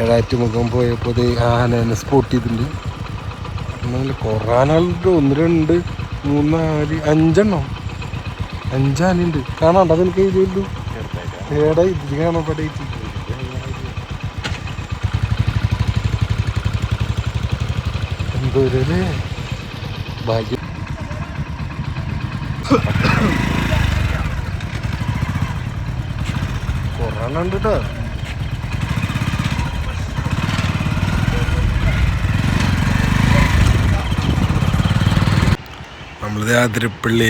ഏഴാറ്റ് മുഖം പോയപ്പോൾ ആന ആനേനെ സ്പോട്ട് ചെയ്തിട്ടുണ്ട്. ഒന്നുമില്ല കുറേ ഒന്ന് രണ്ട് മൂന്ന് നാല് അഞ്ചെണ്ണം. അഞ്ചാനുണ്ട്. കാണാണ്ട അതെനിക്ക് എഴുതിയുള്ളൂ ഏടാ ഇതിൽ കാണാൻ പടയിട്ട് എന്തോരല്ലേ? ഭാഗ്യം. കൊറോണ ഉണ്ട്? കേട്ടോ നമ്മളിത് അതിരപ്പള്ളി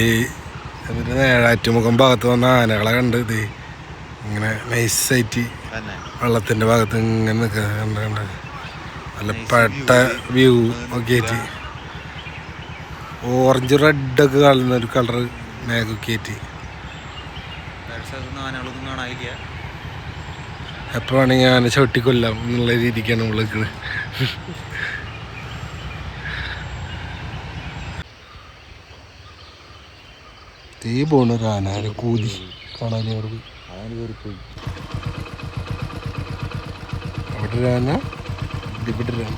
നേഴാറ്റുമുഖം ഭാഗത്ത് വന്ന ആനകളെ കണ്ട് ഇത് ഇങ്ങനെ നൈസായിട്ട് വെള്ളത്തിന്റെ ഭാഗത്ത് ഇങ്ങനെ നിൽക്കുക കണ്ട് കണ്ട്. നല്ല പെട്ട വ്യൂ ഒക്കെ ആയിട്ട്. ഓറഞ്ച് റെഡൊക്കെ കാണുന്ന ഒരു കളർ മേഘമൊക്കെ ആയിട്ട്. എപ്പോഴാണെങ്കിൽ കാണാനില്ല. എപ്പോൾ വേണമെങ്കിൽ ആന ചവിട്ടിക്കൊല്ലാം എന്നുള്ള രീതിക്കാണ് നമ്മൾ നിൽക്കുന്നത് തീ പോണ ഒരു ആന കൂതി കാണാൻ അവിടെ പോയി. അവിടെ ഒരു ആന ഇവിടെ ഒരു ആന.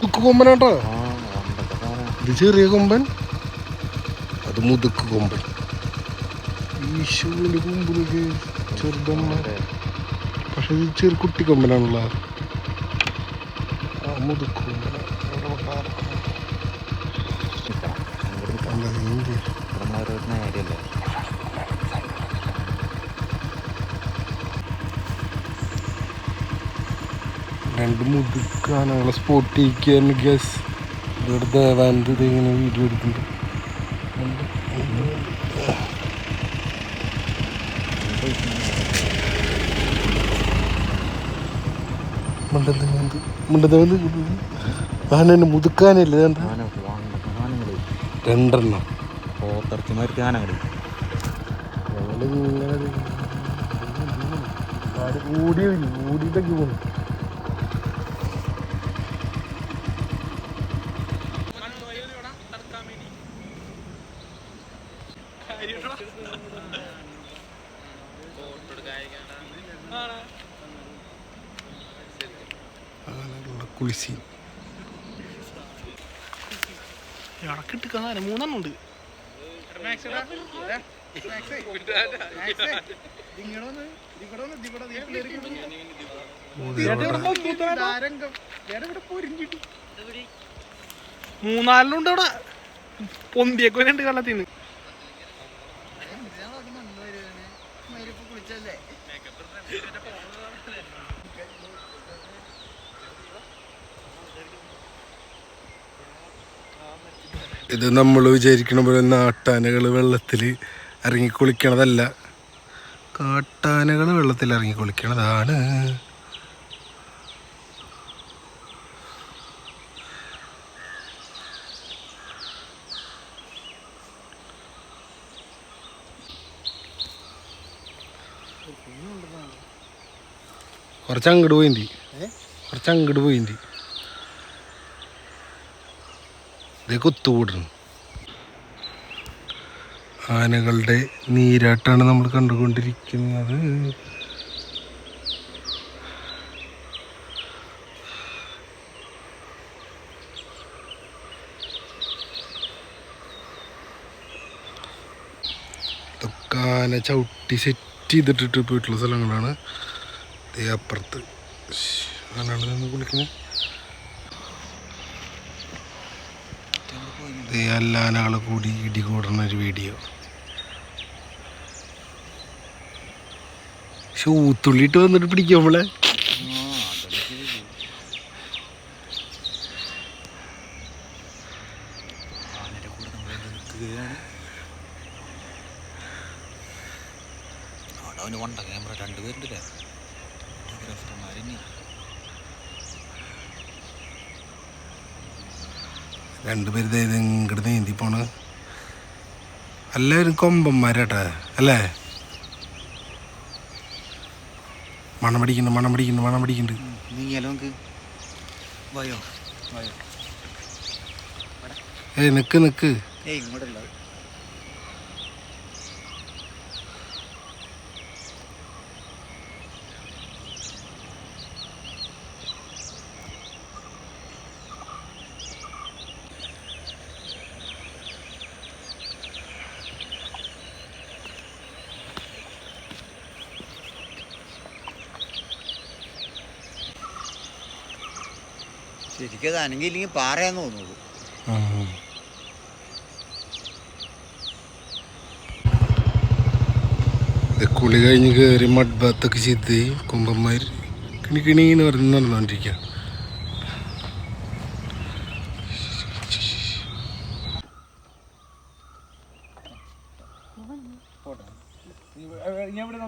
മുക്ക് കൊമ്പനാട്ടോ ഇത് ചെറിയ കൊമ്പൻ അത് മുതുക്ക് കൊമ്പൻ. ഈശോന്റെ കൊമ്പിനൊക്കെ ചെറുതമ്മ. പക്ഷെ ഇത് ചെറു കുട്ടി കൊമ്പനാണല്ലോ മുതുക്ക് കൊമ്പൻ അവിടെ രണ്ട് മുതുക്കാനുള്ള സ്പോട്ട് ഗസ് ഗ്യാസ് ഇവിടെ ദേവാനന്ദ ഇങ്ങനെ വീഡിയോ എടുക്കുന്നുണ്ട്. മുണ്ടത് ആന മുതുക്കാനല്ലേ ഇതെന്താ? രണ്ടെണ്ണം. പോത്തിറച്ചിമാർക്ക് ആനകൾ കൂടിയോ കൂടിയിട്ടൊക്കെ പോണു ആനകളുടെ കുളിസി ഇടക്കിട്ട് കാണാൻ മൂന്നെണ്ണം ഉണ്ട് മൂന്നാലിലുണ്ട് അവിടെ പൊന്തിയൊക്കെ രണ്ട് കള്ളത്തിന് ഇത് നമ്മൾ വിചാരിക്കണ പോലെ നാട്ടാനകൾ വെള്ളത്തിൽ ഇറങ്ങി കുളിക്കണതല്ല. കാട്ടാനകൾ വെള്ളത്തിൽ ഇറങ്ങി കുളിക്കണതാണ്. കുറച്ച് അങ്ങോട്ട് പോയിന്തി. കുറച്ച് അങ്ങോട്ട് പോയിന്തി. ഇത് കുത്തുകൂടണം ആനകളുടെ നീരാട്ടാണ് നമ്മൾ കണ്ടുകൊണ്ടിരിക്കുന്നത്. ഇതൊക്കെ ആന ചവിട്ടി സെറ്റ് ചെയ്തിട്ടിട്ട് പോയിട്ടുള്ള സ്ഥലങ്ങളാണ്. അപ്പുറത്ത്. അങ്ങനെയാണ് നിന്ന് കുളിക്കുന്നത് ആനകൾ കൂടി ഇടികൂടുന്ന ഒരു വീഡിയോ ഊത്തുള്ളിട്ട് വന്നിട്ട് പിടിക്കും നമ്മളെ? അവന് വണ്ട ക്യാമറ രണ്ടുപേരുണ്ടല്ലേ ഫോട്ടോഗ്രാഫർമാരിനി രണ്ടുപേര് ഇത് ഇങ്ങോട്ട് നീന്തി പോണ്. എല്ലാവരും കൊമ്പന്മാരട്ടെ അല്ലേ? മണം പിടിക്കുന്നു മണം പിടിക്കുന്നു മണം പിടിക്കുന്നുണ്ട് ഏയ് നിക്ക് നിക്ക്. ഏയ് ഇങ്ങോട്ടല്ല. ശരിക്കും അത് അനങ്ങിയില്ലെങ്കിൽ പാറയാന്ന് തോന്നുള്ളൂ. കുളി കഴിഞ്ഞ് കയറി മഡ് ബാത്തൊക്കെ ചെയ്ത് കുമ്പന്മാർ കിണി കിണീന്ന് പറഞ്ഞ് നടന്നുകൊണ്ടിരിക്കുക ഞാൻ ഇവിടെ